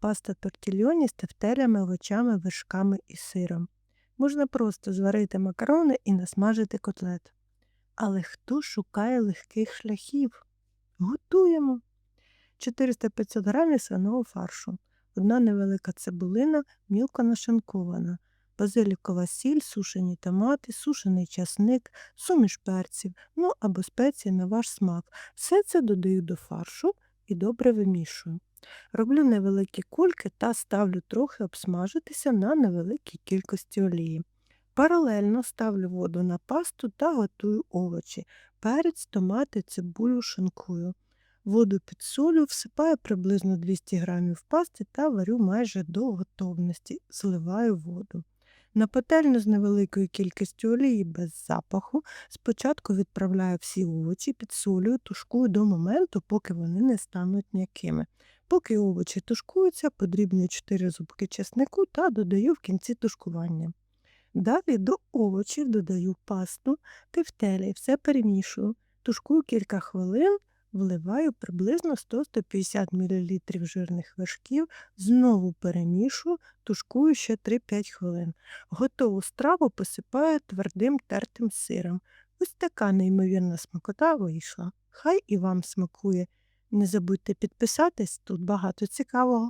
паста тортільйоні з тефтелями, овочами, вершками і сиром. Можна просто зварити макарони і насмажити котлет. Але хто шукає легких шляхів? Готуємо 400-500 грамів свиного фаршу, одна невелика цибулина, мілко нашинкована, базилікова сіль, сушені томати, сушений часник, суміш перців, ну або спеції на ваш смак. Все це додаю до фаршу і добре вимішую. Роблю невеликі кульки та ставлю трохи обсмажитися на невеликій кількості олії. Паралельно ставлю воду на пасту та готую овочі, перець, томати, цибулю, шинкую. Воду підсолю, всипаю приблизно 200 г пасти та варю майже до готовності, зливаю воду. На пательню з невеликою кількістю олії без запаху спочатку відправляю всі овочі, підсолюю, тушкую до моменту, поки вони не стануть м'якими. Поки овочі тушкуються, подрібнюю 4 зубки чеснику та додаю в кінці тушкування. Далі до овочів додаю пасту, тефтелі, все перемішую, тушкую кілька хвилин, вливаю приблизно 100-150 мл жирних вершків, знову перемішую, тушкую ще 3-5 хвилин. Готову страву посипаю твердим тертим сиром. Ось така неймовірна смакота вийшла. Хай і вам смакує. Не забудьте підписатись, тут багато цікавого.